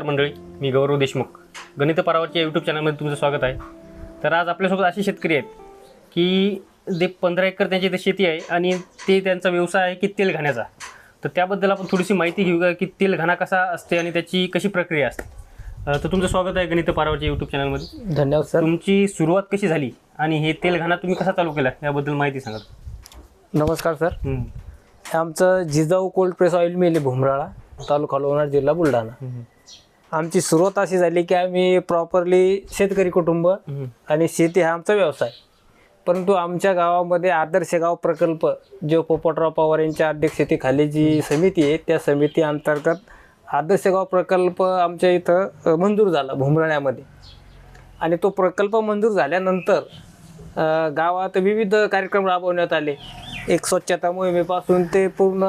नमस्कार मंडळी मी गौरव देशमुख. गणित पारावरच्या यूट्यूब चॅनलमध्ये तुमचं स्वागत आहे. तर आज आपल्यासोबत असे शेतकरी आहेत की जे पंधरा एकर त्यांची इथे शेती आहे आणि ते त्यांचा व्यवसाय आहे की तेल घाण्याचा. तर त्याबद्दल आपण थोडीशी माहिती घेऊ का की तेल घाणा कसा असते आणि त्याची कशी प्रक्रिया असते. अं, तर तुमचं स्वागत आहे गणित पारावरच्या यूट्यूब चॅनलमध्ये धन्यवाद सर. तुमची सुरुवात कशी झाली आणि हे तेल घाणा तुम्ही कसा चालू केला याबद्दल माहिती सांगा. नमस्कार सर. हम्म. हे आमचं Jijau cold press oil mill आहे भुमराळा तालुका लोणार जिल्हा बुलढाणा. हम्म. आमची सुरुवात अशी झाली की आम्ही प्रॉपरली शेतकरी कुटुंब. आणि शेती हा आमचा व्यवसाय. परंतु आमच्या गावामध्ये आदर्श गाव प्रकल्प जो पोपटराव पवार यांच्या अध्यक्षतेखाली जी समिती आहे त्या समिती अंतर्गत आदर्श गाव प्रकल्प आमच्या इथं मंजूर झाला भुमराण्यामध्ये. आणि तो प्रकल्प मंजूर झाल्यानंतर गावात विविध कार्यक्रम राबवण्यात आले. एक स्वच्छता मोहिमेपासून ते पूर्ण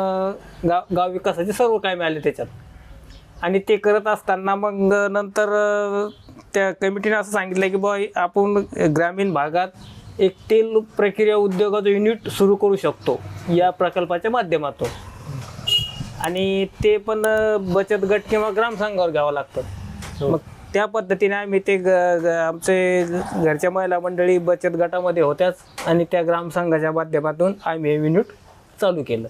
गाव गाव विकासाचे सर्व कामे आले त्याच्यात. आणि ते करत असताना मग नंतर त्या कमिटीने असं सांगितलं की बा आपण ग्रामीण भागात एक तेल प्रक्रिया उद्योगाचं युनिट सुरू करू शकतो या प्रकल्पाच्या माध्यमातून. आणि ते पण बचत गट किंवा ग्रामसंघावर घ्यावं लागतं. मग त्या पद्धतीने आम्ही ते आमचे घरच्या महिला मंडळी बचत गटामध्ये होत्याच आणि त्या ग्रामसंघाच्या माध्यमातून आम्ही हे युनिट चालू केलं.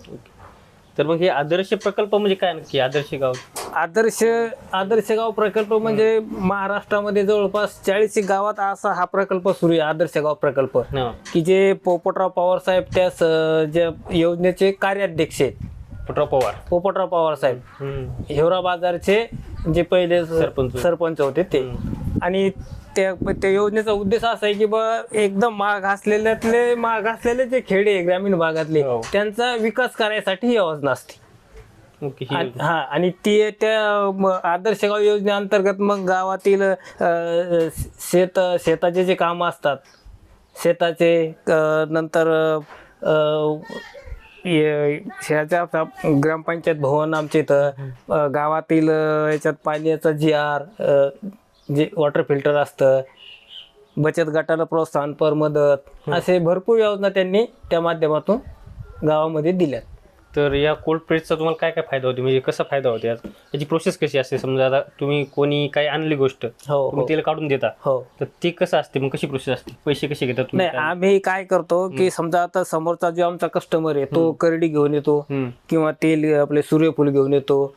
तर मग हे आदर्श प्रकल्प म्हणजे काय नक्की? आदर्श गाव? आदर्श आदर्श गाव प्रकल्प म्हणजे महाराष्ट्रामध्ये जवळपास चाळीस गावात असा हा प्रकल्प सुरू आहे आदर्श गाव प्रकल्प. की जे पोपटराव पवार साहेब त्या ज्या योजनेचे कार्याध्यक्ष आहेत. पुटराव पवार. पोपटराव पवार साहेब. हिवरा बाजारचे जे पहिले सरपंच. सरपंच होते ते. आणि त्या त्या योजनेचा उद्देश असा आहे की बा एकदम महाग असलेल्यातले महाग असलेले जे खेडे आहे ग्रामीण भागातले हो. त्यांचा विकास करायसाठी ही योजना असते. ही आणि- हा आणि ती त्या म, आदर्श गाव योजनेअंतर्गत मग गावातील अ, शेत शेताचे जे कामं असतात शेताचे अ, नंतर अ, ह्याच्या ग्रामपंचायत भवन आमच्या इथं अ, गावातील अ, याच्यात पाण्याचा जी आर जे वॉटर फिल्टर असतं बचत गटाला प्रोत्साहनपर मदत असे भरपूर योजना त्यांनी त्या माध्यमातून गावामध्ये दिल्यात. तर या कोल्ड प्रेसचा तुम्हाला काय काय फायदा होतो? म्हणजे कसा फायदा होतो? याची प्रोसेस कशी असते? समजा आता तुम्ही कोणी काही आणली गोष्ट हो तुम्ही हो. तेल काढून देता हो. तर ते कसं असते? मग कशी प्रोसेस असते? पैसे कसे घेता तुम्ही? नाही आम्ही काय करतो की समजा आता समोरचा जो आमचा कस्टमर आहे तो करडी घेऊन येतो हम्म. किंवा तेल आपले सूर्यफूल घेऊन येतो.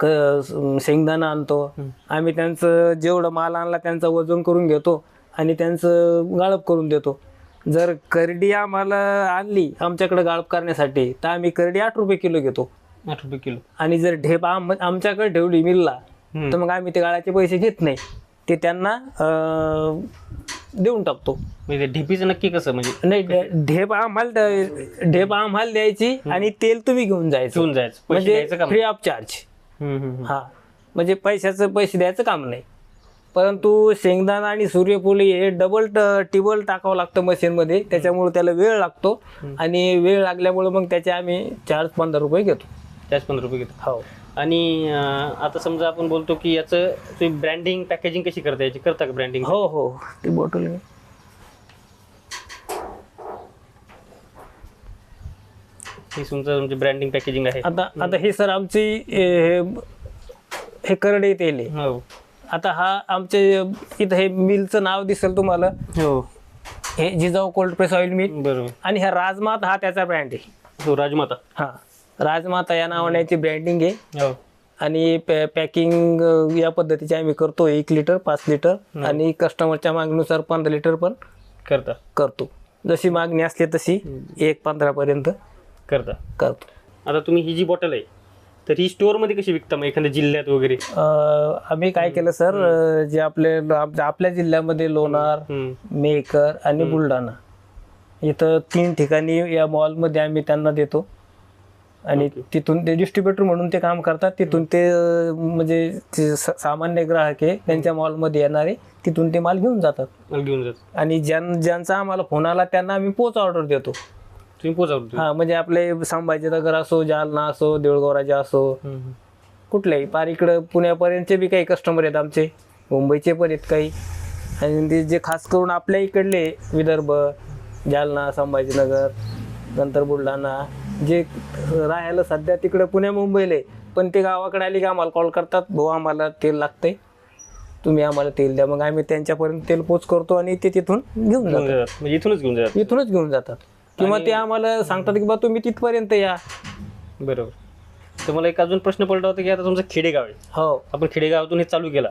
क- शेंगदाणा आणतो. आम्ही त्यांचं जेवढं माल आणला त्यांचं वजन करून घेतो आणि त्यांचं गाळप करून देतो. जर करडी आम्हाला आणली आमच्याकडे गाळप करण्यासाठी तर आम्ही करडी आठ रुपये किलो घेतो. आठ रुपये किलो. आणि जर ढेप आम आमच्याकडे ठेवली मिलला. तर मग आम्ही ते गाळाचे पैसे घेत नाही. ते त्यांना देऊन टाकतो. म्हणजे ढिपीचं नक्की कसं म्हणजे नाही ढेप आम्हाला ढेप आम्हाला द्यायची आणि तेल तुम्ही घेऊन जायचं. घेऊन जायचं. पैसे म्हणजे फ्री ऑफ चार्ज. हा. म्हणजे पैशाचं पैसे द्यायचं काम नाही. परंतु शेंगदाणा आणि सूर्यफूल हे डबल टिबल टाकावं लागतं मशीनमध्ये त्याच्यामुळे त्याला वेळ लागतो. आणि वेळ लागल्यामुळे मग त्याचे आम्ही चार्ज पंधरा रुपये घेतो. त्याच पंधरा रुपये घेतो. हो. आणि आता समजा आपण बोलतो की याचं तुम्ही ब्रँडिंग पॅकेजिंग कशी करता? याची करता का ब्रँडिंग हो हो. ती बॉटल ही तुमचं म्हणजे ब्रँडिंग पॅकेजिंग आहे. आता आता हे सर आमची हे हे करडे तेल आहे हो. आता हा आमचे इथं हे मिलचं नाव दिसेल तुम्हाला. हो. हे Jijau cold press oil mill बरोबर. आणि हा राजमात हा त्याचा ब्रँड आहे. हो राजमाता. हा. राजमाता या नावाने याची ब्रँडिंग आहे. हो. आणि पॅ पॅकिंग या पद्धतीचे आम्ही करतो एक लिटर पाच लिटर आणि कस्टमरच्या मागणीनुसार पंधरा लिटर पण करता. करतो. जशी मागणी असली तशी एक पंधरापर्यंत. करता. करतो. आता तुम्ही ही जी बॉटल आहे तर ही स्टोअरमध्ये कशी विकता मग एखाद्या जिल्ह्यात वगैरे? अं, आम्ही काय केलं सर जे आपले आप- आपल्या जिल्ह्यामध्ये लोणार. मेकर आणि बुलढाणा. इथं तीन ठिकाणी या मॉलमध्ये आम्ही त्यांना देतो. आणि तिथून ते डिस्ट्रीब्युटर म्हणून ते काम करतात. तिथून ते अं, म्हणजे जे स- सामान्य ग्राहक आहे त्यांच्या मॉलमध्ये येणारे तिथून ते माल घेऊन जातात. मला घेऊन जात आणि ज्यां ज्यांचा आम्हाला फोन आला त्यांना आम्ही पोच ऑर्डर देतो. तुम्ही हा म्हणजे आपले संभाजीनगर असो जालना असो देऊळगाव राजा असो कुठल्याही पार इकडं पुण्यापर्यंतचे बी काही कस्टमर आहेत आमचे. मुंबईचे पण आहेत काही. आणि ते जे खास करून आपल्या इकडले विदर्भ जालना संभाजीनगर नंतर बुलढाणा जे राहायला सध्या तिकडं पुण्या मुंबईला आहे, पण ते गावाकडे आले की आम्हाला कॉल करतात भाऊ आम्हाला तेल लागतंय. तुम्ही आम्हाला तेल द्या. मग आम्ही त्यांच्यापर्यंत तेल पोच करतो आणि ते तिथून घेऊन जातात. म्हणजे इथूनच घेऊन जातात. इथूनच घेऊन जातात. किंवा ते आम्हाला सांगतात की बा तुम्ही तिथपर्यंत या. बरोबर. तर मला एक अजून प्रश्न पडला होता की आता तुमचं खेडेगाव आहे. हो. आपण खेडेगावातून हे चालू केला.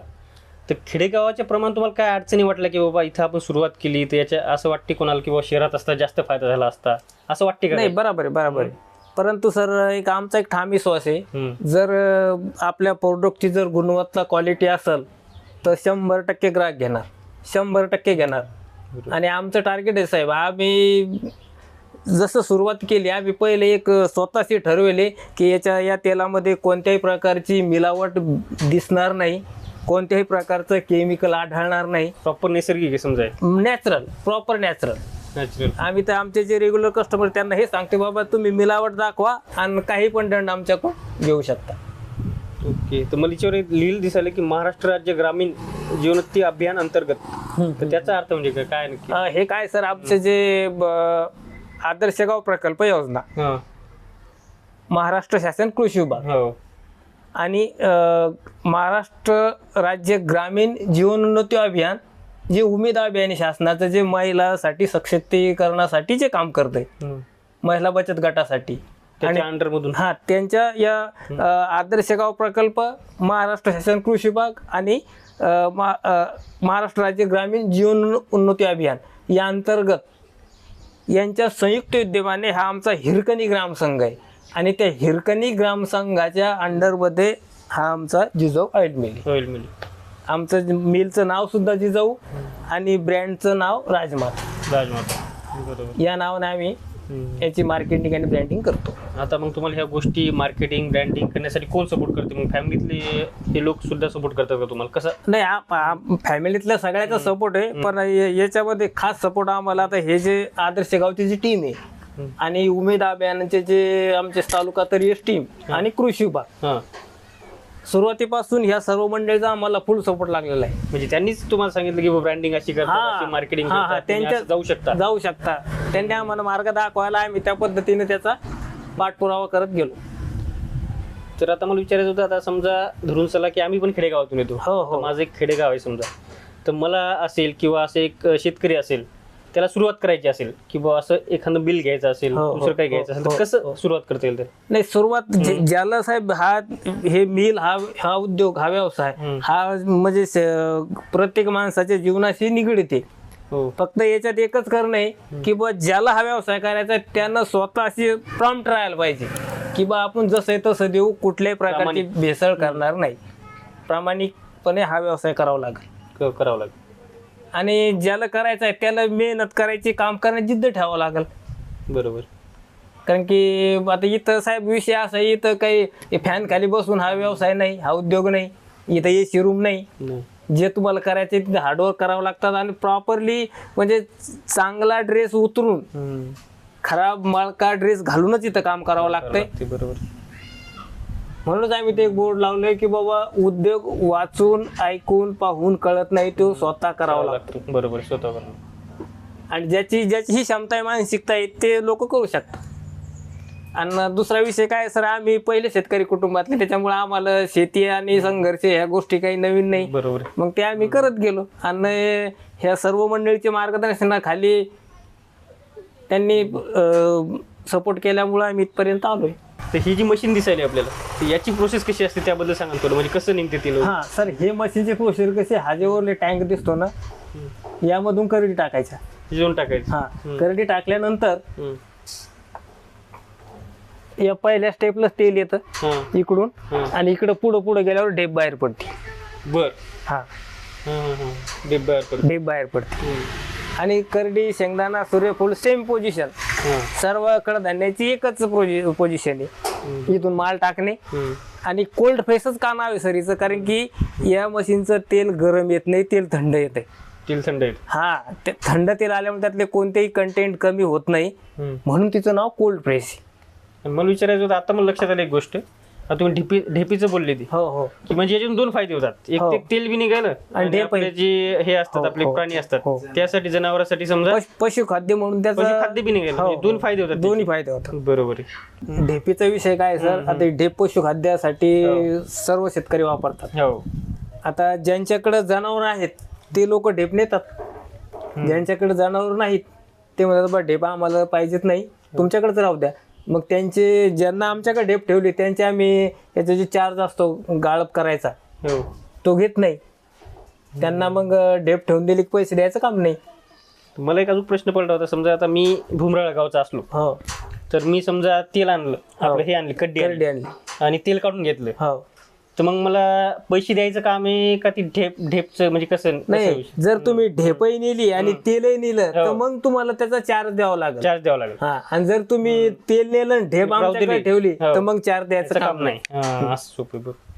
तर खेडेगावाचे प्रमाण तुम्हाला काय अडचणी वाटल्या की बाबा इथं आपण सुरुवात केली तर याच्या असं वाटते कोणाला की बाबा शहरात असता जास्त फायदा झाला असता? असं वाटते का नाही? बरोबर आहे बरोबर आहे. परंतु सर एक आमचा एक ठाम विश्वास आहे. जर आपल्या प्रोडक्टची जर गुणवत्ता क्वालिटी असेल तर शंभर टक्के ग्राहक घेणार. शंभर टक्के घेणार. आणि आमचं टार्गेट आहे साहेब आम्ही जसं सुरुवात केली आम्ही पहिले एक स्वतःशी ठरवले की याच्या या तेलामध्ये कोणत्याही प्रकारची मिलावट दिसणार नाही कोणत्याही प्रकारचं केमिकल आढळणार नाही. प्रॉपर नैसर्गिक आहे समजा. नॅचरल प्रॉपर नॅचरल नॅचरल आम्ही तर आमचे जे रेग्युलर कस्टमर त्यांना हे सांगते बाबा तुम्ही मिलावट दाखवा आणि काही पण दंड आमच्याकडून घेऊ शकता. ओके तर मला याच्यावर एक लिहिलं दिसायला की महाराष्ट्र राज्य ग्रामीण जीवनोन्नती अभियान अंतर्गत. तर त्याचा अर्थ म्हणजे काय? काय नक्की? अं, हे काय सर? आमचे जे ब- आदर्श गाव प्रकल्प योजना. हां. महाराष्ट्र शासन कृषी विभाग. हो. आणि अं, महाराष्ट्र राज्य ग्रामीण जीवनोन्नती अभियान जे उमेद अभियान आहे शासनाचं जे महिलासाठी सशक्तीकरणासाठी जे काम करतंय. हम्म. महिला बचत गटासाठी. त्याच्या अंडरमधून. हा त्यांच्या या अ, आदर्श गाव प्रकल्प महाराष्ट्र शासन कृषी विभाग आणि अ, मा- अ, महाराष्ट्र राज्य ग्रामीण जीवन उन्नती अभियान या अंतर्गत यांच्या संयुक्त विद्यमाने हा आमचा हिरकणी ग्रामसंघ आहे. आणि त्या हिरकणी ग्रामसंघाच्या अंडरमध्ये हा आमचा जिजाऊ ऑइल मिल. होईल मिळेल आमचं मिलचं नाव सुद्धा जिजाऊ आणि ब्रँडचं नाव राजमाता. राजमाता. बरोबर. या नावाने आम्ही. याची मार्केटिंग आणि ब्रँडिंग करतो. आता मग तुम्हाला ह्या गोष्टी मार्केटिंग ब्रँडिंग करण्यासाठी कोण सपोर्ट करते? मग फॅमिलीतले हे लोक सुद्धा सपोर्ट करतात का तुम्हाला? कसं? नाही फॅमिलीतल्या सगळ्याचा सपोर्ट आहे पण याच्यामध्ये खास सपोर्ट आम्हाला आता हे जे आदर्श गावची जी टीम आहे. आणि उमेद अभियानाचे जे आमचे तालुका तरीय टीम आणि कृषी विभाग हां. सुरुवातीपासून ह्या सर्व मंडळीचा आम्हाला फुल सपोर्ट लागलेला आहे. म्हणजे त्यांनीच तुम्हाला सांगितलं की ब्रँडिंग अशी करतात हा. मार्केटिंग हा, हा, त्यांच्या- जाऊ शकता. जाऊ शकता. त्यांनी आम्हाला मार्ग दाखवायला आम्ही त्या पद्धतीने त्याचा पाठपुरावा करत गेलो. तर आता मला विचारायचं होतं आता समजा धरून चला की आम्ही पण खेडेगावातून येतो. हो, हो. तर माझं एक खेडेगाव आहे समजा. तर मला असेल किंवा असं एक शेतकरी असेल त्याला सुरुवात करायची असेल किंवा असं एखादं बिल घ्यायचं असेल हो, हो, दुसरं काही हो, घ्यायचं असेल हो, तर कसं सुरुवात करता येईल तर नाही सुरुवात जे- ज्याला साहेब हा हे मिल हा हा उद्योग हा व्यवसाय. हा म्हणजे स- प्रत्येक माणसाच्या जीवनाशी निगडीत आहे. हो. फक्त याच्यात एकच करणं आहे की बा ज्याला हा व्यवसाय करायचा आहे, त्यानं स्वतः अशी प्रॉम्प्ट राहायला पाहिजे. की बा आपण जसं आहे तसं देऊ कुठल्याही प्रकारची प्रामाणिक. भेसळ करणार नाही. प्रामाणिकपणे हा व्यवसाय करावा लागेल. क- करावं लागेल. आणि ज्याला करायचं आहे त्याला मेहनत करायची काम करण्याची जिद्द ठेवावं लागेल. बरोबर. कारण की आता इथं साहेब विषय असा आहे, इथं काही फॅन खाली बसून हा व्यवसाय नाही हा उद्योग नाही इथं एसी रूम नाही. नाही. जे तुम्हाला करायचे तिथे हार्डवर्क करावं लागतात आणि प्रॉपरली म्हणजे चांगला ड्रेस उतरून हम्म. खराब माळका ड्रेस घालूनच इथं काम करावं लागतंय. लागते बरोबर. म्हणूनच आम्ही ते एक बोर्ड लावलंय की बाबा उद्योग वाचून ऐकून पाहून कळत नाही तो स्वतः करावा लागतो. बरोबर स्वतः आणि ज्याची ज्याची ही क्षमता आहे मानसिकता आहे ते लोक करू शकतात. आणि दुसरा विषय काय सर आम्ही पहिले शेतकरी कुटुंबातले त्याच्यामुळे आम्हाला शेती आणि संघर्ष ह्या गोष्टी काही नवीन नाही. बरोबर. मग ते आम्ही करत गेलो. आणि ह्या सर्व मंडळीचे मार्गदर्शनाखाली त्यांनी सपोर्ट केल्यामुळे आम्ही इथपर्यंत आलोय. तर ही जी मशीन दिसायली आपल्याला तर याची प्रोसेस कशी असते त्याबद्दल सांगा थोडं. म्हणजे कसं निघते ती लोक हा सर हे मशीनचे प्रोसिजर कसे हाजेवरले टँक दिसतो ना यामधून करडी टाकायचा शिजवून टाकायचं. हा करडी टाकल्यानंतर हम्म. या पहिल्या स्टेपला तेल येतं हां. इकडून हं. आणि इकडं पुढं पुढं गेल्यावर डेप बाहेर पडते. बर. हा. हां हां हां. डेब्बा बाहेर पडतो. डेप बाहेर पडते. हम्म. आणि करडी शेंगदाणा सूर्यफूल सेम पोझिशन हां सर्व कडधान्याची एकच पोझिशन आहे. इथून माल टाकणे. आणि कोल्ड फेसच का नाव आहे सर हिचं कारण की या मशीनचं तेल गरम येत नाही तेल थंड येत आहे. तेल थंड आहे. हा ते थंड तेल आल्यामुळे त्यातले कोणतेही कंटेंट कमी होत नाही. म्हणून तिचं नाव कोल्ड प्रेस आणि मला विचारायचं होतं आता मला लक्षात आलं एक गोष्ट. तुम्ही ढेपी ढेपीचं बोलले ती. हो हो. की म्हणजे याच्यातून दोन फायदे होतात. एक हो. ते तेल बी निघालं आणि ढेप आपले जे हे असतात हो, आपले हो, प्राणी असतात हो. त्यासाठी जनावरांसाठी समजा पश- पशुखाद्य म्हणून त्याचं पशुखाद्य बी निघालं. हो, म्हणजे दोन फायदे होतात दोन्ही फायदे होतात. त्याचे. बरोबर आहे. ढेपीचा विषय काय सर? आता ढेप पशुखाद्यासाठी सर्व शेतकरी वापरतात. हो. आता ज्यांच्याकडे जनावर आहेत ते लोक ढेप नेतात. ज्यांच्याकडे जनावर नाहीत ते म्हणतात बा ढेप आम्हाला पाहिजेत नाही. तुमच्याकडेच राहू द्या. मग त्यांचे ज्यांना आमच्याकडे ढेप ठेवली त्यांचे आम्ही याचा जे चार्ज असतो गाळप करायचा. हो. तो घेत नाही. त्यांना मग ढेप ठेवून दिली की पैसे द्यायचं काम नाही. मला एक अजून प्रश्न पडला होता समजा आता मी भुमराळा गावचा असलो. हो. तर मी समजा तेल आणलं आपलं हे आणलं. कड्डी आणली. आणि तेल काढून घेतलं. हो. तर मग मला पैसे द्यायचं काम आहे का ती ढेप ढेपचं? म्हणजे कसं नाही जर तुम्ही ढेपही नेली आणि तेलही नेलं तर हो. मग तुम्हाला त्याचा चार्ज द्यावा लागेल. चार्ज द्यावा लागेल. हा आणि जर तुम्ही तेल नेलं आणि ढेप राहू आमच्याकडे दिली. ठेवली हो. तर मग चार्ज द्यायचं काम नाही. हा, असं सोपं आहे, बरोबर.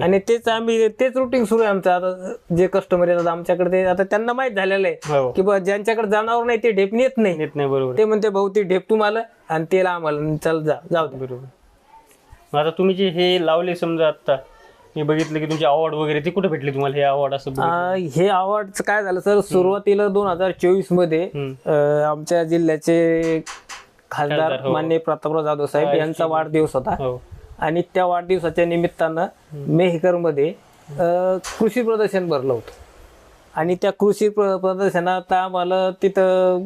आणि तेच आम्ही तेच रुटीन सुरू आहे आमचं. आता जे कस्टमर येतात आमच्याकडे ते आता त्यांना माहीत झालेलं आहे हो. की बा ज्यांच्याकडे जाणार नाही ते ढेप नेत नाही. नेत नाही बरोबर ते म्हणते भाऊ ती ढेप तुम्हाला आणि तेल आम्हाला. चल जा जाऊ दे. बरोबर. मग आता तुम्ही जे हे लावले समजा आता मी बघितलं की तुमचे अवॉर्ड वगैरे ते कुठे भेटले तुम्हाला हे अवॉर्ड असं बघितलं? हे अवॉर्डचं काय झालं सर सुरुवातीला दोन हजार चोवीसमध्ये. अ, आमच्या जिल्ह्याचे खासदार, खासदार हो. माननीय प्रतापराव जाधव साहेब यांचा वाढदिवस होता. हो. आणि त्या वाढदिवसाच्या निमित्तानं मेहकरमध्ये अ, कृषी प्रदर्शन भरलं होतं. आणि त्या कृषी प्र प्रदर्शनात आम्हाला तिथं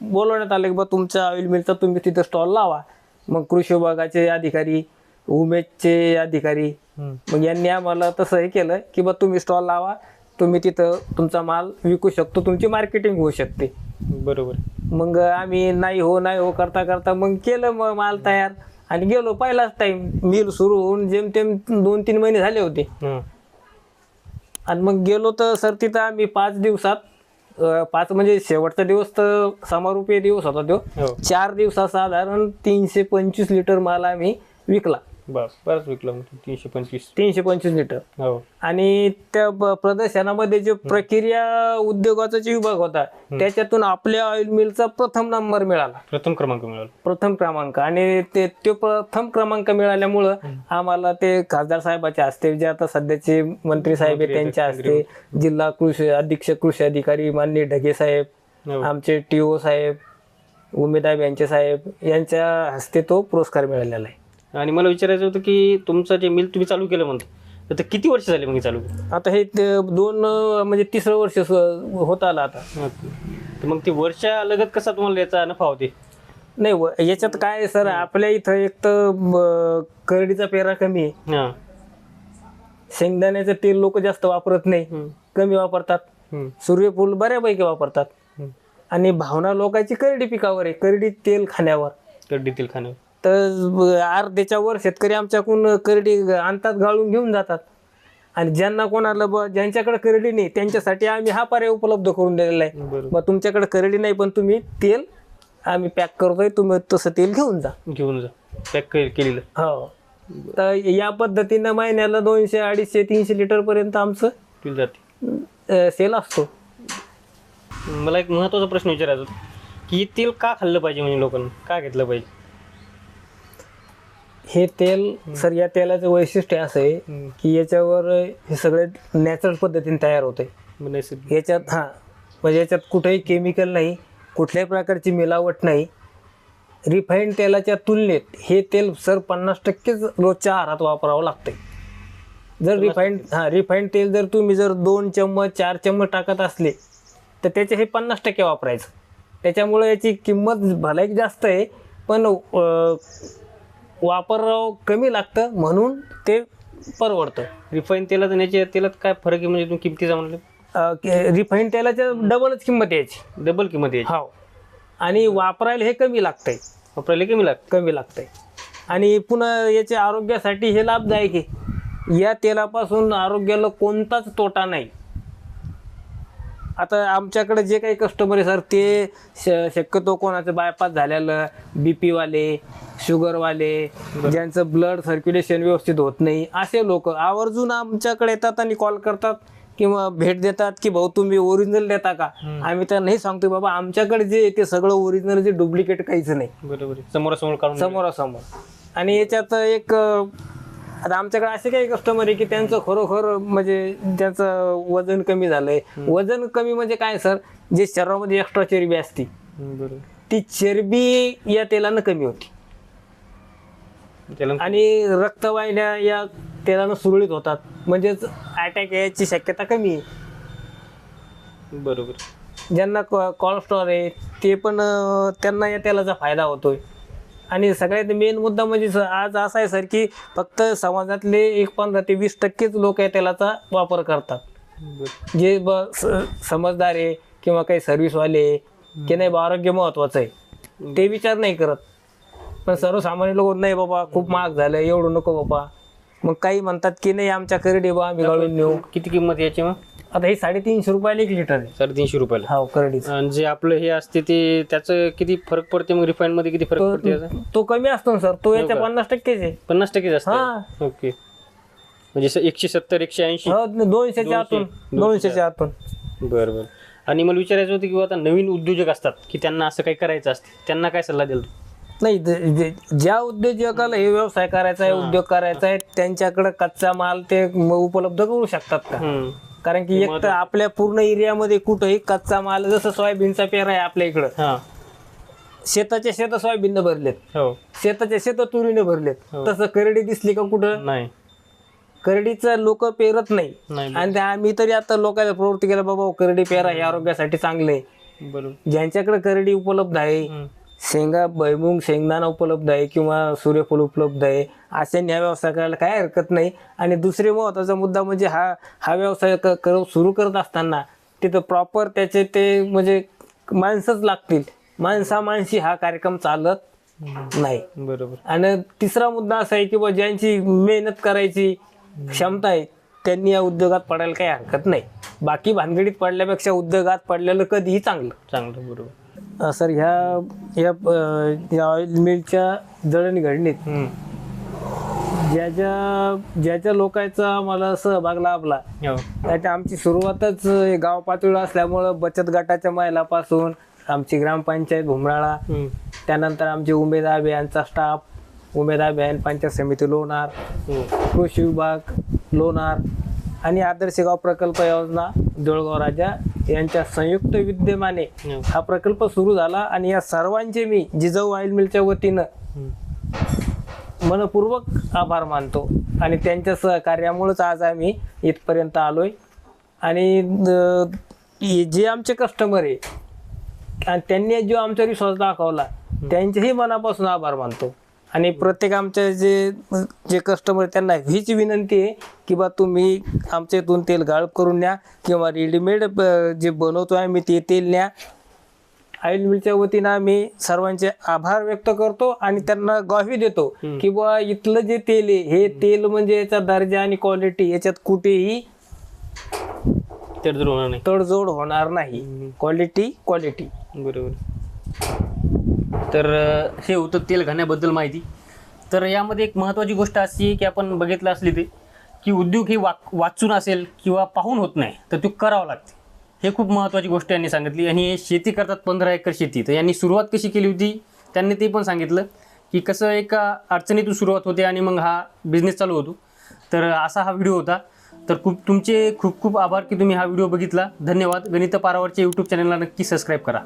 बोलवण्यात आलं की बा तुमच्या ऑइल मिलचा तुम्ही तिथं स्टॉल लावा. मग कृषी विभागाचे अधिकारी उमेदचे अधिकारी. मग यांनी आम्हाला तसं हे केलं की बा तुम्ही स्टॉल लावा तुम्ही तिथं तुमचा माल विकू शकतो तुमची मार्केटिंग होऊ शकते. बरोबर. मग आम्ही नाही हो नाही हो करता करता मग केलं मग माल तयार. आणि गेलो पहिलाच टाइम मिल सुरू होऊन जेमतेम दोन तीन महिने झाले होते. आणि मग गेलो तर सर तिथं आम्ही पाच दिवसात पाच म्हणजे शेवटचा दिवस तर समारोपीय दिवस होता तो. हो. चार दिवसात साधारण तीनशे पंचवीस लिटर माल आम्ही विकला. बस बरंच विकलं मग तीनशे पंचवीस. तीनशे पंचवीस लिटर. हो. आणि त्या प्रदर्शनामध्ये जो प्रक्रिया उद्योगाचा जो विभाग होता त्याच्यातून आपल्या ऑइल मिलचा प्रथम नंबर मिळाला. प्रथम क्रमांक मिळाला. प्रथम क्रमांक. आणि ते तो प्रथम क्रमांक मिळाल्यामुळं आम्हाला ते खासदार साहेबाच्या हस्ते जे आता सध्याचे मंत्री साहेब आहेत त्यांच्या हस्ते जिल्हा कृषी अधीक्षक कृषी अधिकारी माननीय ढगे साहेब हो. आमचे टीओ साहेब उमेदाब यांचे साहेब यांच्या हस्ते तो पुरस्कार मिळालेला आहे. आणि मला विचारायचं होतं की तुमचं जे मिल तुम्ही चालू केलं म्हणतो तर किती वर्ष झाले मग हे चालू आता हे ते दोन अं, म्हणजे तिसरं वर्ष स- होत आलं आता. तर मग ते वर्षा लगत कसा तुम्हाला याचा नफा होते? नाही व- याच्यात काय आहे सर आपल्या इथं एक तर करडीचा पेरा कमी आहे. हां. शेंगदाण्याचं तेल लोक जास्त वापरत नाही. कमी वापरतात. सूर्यफूल बऱ्यापैकी वापरतात. आणि भावना लोकांची करडी पिकावर आहे. करडी तेल खाण्यावर. कड्डीतील खाणं तर अर्ध्याच्या वर शेतकरी आमच्याकडून करडी आणतात गाळून घेऊन जातात. आणि ज्यांना कोणाला ब ज्यांच्याकडे करडी नाही त्यांच्यासाठी आम्ही हा पर्याय उपलब्ध करून दिलेला आहे. मग तुमच्याकडे करडी नाही पण तुम्ही तेल आम्ही पॅक करतोय तुम्ही तसं तेल घेऊन जा. घेऊन जा. पॅक केलेलं. हो. तर या पद्धतीनं महिन्याला दोनशे अडीचशे तीनशे लिटर पर्यंत आमचं जाते. अं, सेल असतो. मला एक महत्त्वाचा प्रश्न विचारायचा की हे तेल का खाल्लं पाहिजे म्हणजे लोकांना? का घेतलं पाहिजे? हे तेल सर या तेलाचं वैशिष्ट्य असं आहे की याच्यावर हे सगळे नॅचरल पद्धतीने तयार होते नैसर्गिक याच्यात हां म्हणजे याच्यात कुठेही केमिकल नाही कुठल्याही प्रकारची मिलावट नाही. रिफाईंड तेलाच्या तुलनेत हे तेल सर पन्नास टक्केच रोजच्या आहारात वापरावं लागतंय. जर रिफाईंड हां रिफाईंड तेल जर तुम्ही जर दोन चम्मच चार चम्मच टाकत असले तर त्याचे हे पन्नास टक्के वापरायचं. त्याच्यामुळे याची किंमत भलाही जास्त आहे पण वापर कमी लागतं म्हणून ते परवडतं. रिफाईन आणि याच्या तेलात काय फरक आहे? म्हणजे तुम्ही किमतीचा म्हणलं रिफाईंड तेलाच्या डबलच किंमत यायची डबल किंमत यायची हो आणि वापरायला हे कमी लागतंय. वापरायला कमी लागतं कमी लागतंय. आणि पुन्हा याच्या आरोग्यासाठी हे लाभदायक आहे. या तेलापासून आरोग्याला कोणताच तोटा नाही. आता आमच्याकडे जे काही कस्टमर आहे सर ते शक्यतो कोणाचं बायपास झालेलं बी पीवाले शुगरवाले ज्यांचं ब्लड सर्क्युलेशन व्यवस्थित होत नाही असे लोक आवर्जून आमच्याकडे येतात आणि कॉल करतात किंवा भेट देतात की भाऊ तुम्ही ओरिजिनल देता का? आम्ही त्यांना हे सांगतो बाबा आमच्याकडे जे ते सगळं ओरिजिनल जे डुप्लिकेट काहीच नाही. बरोबर. समोरासमोर समोरासमोर. आणि याच्यात एक आता आमच्याकडे असे काही कस्टमर आहे की त्यांचं खरोखर म्हणजे त्यांचं वजन कमी झालंय. वजन कमी म्हणजे काय सर? जे शरीरामध्ये एक्स्ट्रा चरबी असती ती चरबी या तेलानं कमी होती. आणि रक्तवाहिन्या या तेलानं सुरळीत होतात. म्हणजेच अटॅक यायची शक्यता कमी आहे. बरोबर. ज्यांना कोलेस्ट्रॉल आहे ते पण त्यांना या तेलाचा फायदा होतोय. आणि सगळ्यात मेन मुद्दा म्हणजे स- आज असा आहे सर की फक्त समाजातले एक पंधरा ते वीस टक्केच लोक या तेलाचा वापर करतात. जे ब स- समजदार आहे किंवा काही सर्व्हिसवाले आहे, की नाही बा आरोग्य महत्वाचं आहे ते विचार नाही करत. पण सर्वसामान्य लोक नाही बाबा खूप महाग झालं एवढं नको बाबा. मग काही म्हणतात की नाही आमच्या करडे बा आम्ही गाळून नेऊ. किती किंमत याची मग? आता ही साडेतीनशे रुपयाला एक लिटर आहे. साडेतीनशे रुपयाला. हो करडीच. आणि जे आपलं हे असते ते त्याचं किती फरक पडते मग रिफाईंडमध्ये किती फरक पडते याचा? तो कमी असतो ना सर. तो याच्या का? पन्नास टक्केच आहे. पन्नास टक्के जास्त हा. ओके. म्हणजे स- एकशे सत्तर एकशे ऐंशी? हो, दोनशेच्या आतून. दोनशे. दोनशेच्या आतून. बरं बरं. आणि मला विचारायचं होतं की आता नवीन उद्योजक असतात की त्यांना असं काही करायचं असते त्यांना काय सल्ला द्याल तू? नाही ज- जे- ज्या उद्योजकाला हे व्यवसाय करायचा आहे उद्योग करायचा आहे त्यांच्याकडे कच्चा माल ते म- उपलब्ध करू शकतात का? हम्म. कारण की एक तर आपल्या पूर्ण एरियामध्ये कुठंही कच्चा माल जसं सोयाबीनचा पेरा आहे आपल्या इकडं. हा. शेताच्या शेत सोयाबीन भरलेत. हो. शेताच्या शेत तुरीने भरलेत. हो. तसं करडी दिसली का कुठं? नाही. करडीचं लोक पेरत नाही. नाही आणि त्या आम्ही तरी आता लोकांना प्रवृत्ती केला बाबा हो, करडी पेरा हे आरोग्यासाठी चांगले आहे बरोबर. ज्यांच्याकडे करडी उपलब्ध आहे हम्म. शेंगा भैमुंग शेंगदाणा उपलब्ध आहे किंवा सूर्यफूल उपलब्ध आहे अशाने हा व्यवसाय करायला काय हरकत नाही. आणि दुसरे महत्त्वाचा मुद्दा म्हणजे हा हा व्यवसाय क- कर सुरू करत असताना तिथं प्रॉपर त्याचे ते म्हणजे माणसंच लागतील. माणसा माणशी हा कार्यक्रम चालत नाही. बरोबर. आणि तिसरा मुद्दा असा आहे की बा ज्यांची मेहनत करायची क्षमता आहे त्यांनी या उद्योगात पडायला काही हरकत नाही. बाकी भानगडीत पडल्यापेक्षा उद्योगात पडलेलं कधीही चांगलं. चांगलं बरोबर. सर ह्या या ऑइल मिलच्या जडणघडणीत हम्म. ज्या ज्या ज्या ज्या लोकांचा मला सहभाग लाभला हो त्याच्या आमची सुरुवातच गाव पातळीवर असल्यामुळं बचत गटाच्या महिलापासून आमची ग्रामपंचायत भुमराळा. त्यानंतर आमचे उमेद अभियानचा स्टाफ उमेद अभियान पंचायत समिती लोणार कृषी विभाग लोणार आणि आदर्श गाव प्रकल्प योजना देऊळगाव राजा यांच्या संयुक्त विद्यमाने हो. प्रकल्प सुरू झाला आणि या सर्वांचे मी जिजाऊ ऑइल मिलच्या वतीनं. मनपूर्वक आभार मानतो आणि त्यांच्या सहकार्यामुळेच आज आम्ही इथपर्यंत आलोय. आणि जे आमचे कस्टमर आहे आणि त्यांनी जो आमचा विश्वास दाखवला त्यांचेही मनापासून आभार मानतो. आणि प्रत्येक आमच्या जे जे कस्टमर त्यांना हीच विनंती आहे की बा तुम्ही आमच्या इथून तेल गाळप करून न्या किंवा रेडीमेड जे बनवतो आम्ही ते तेल न्या. ऑइल मिलच्या वतीनं आम्ही सर्वांचे आभार व्यक्त करतो आणि त्यांना ग्वाही देतो की बुवा इथलं जे तेल आहे हे तेल म्हणजे याचा दर्जा आणि क्वालिटी याच्यात कुठेही तर जर होणार नाही. तडजोड होणार नाही. क्वालिटी क्वालिटी बरोबर. तर अं, हे होतं तेल घाण्याबद्दल माहिती. तर यामध्ये एक महत्त्वाची गोष्ट अशी आहे की आपण बघितलं असली ते की उद्योग हे वाक वाचून असेल किंवा पाहून होत नाही तर तो करावं लागते. हे खूप महत्त्वाची गोष्ट यांनी सांगितली. आणि हे शेती करतात पंधरा एकर शेती. तर यांनी सुरुवात कशी केली होती? त्यांनी ते पण सांगितलं की कसं एका अडचणीतून सुरुवात होते आणि मग हा बिझनेस चालू होतो. तर असा हा व्हिडिओ होता. तर खूप तुमचे खूप खूप आभार की तुम्ही हा व्हिडिओ बघितला. धन्यवाद. गणित पारावरच्या यूट्यूब चॅनलला नक्की सबस्क्राईब करा.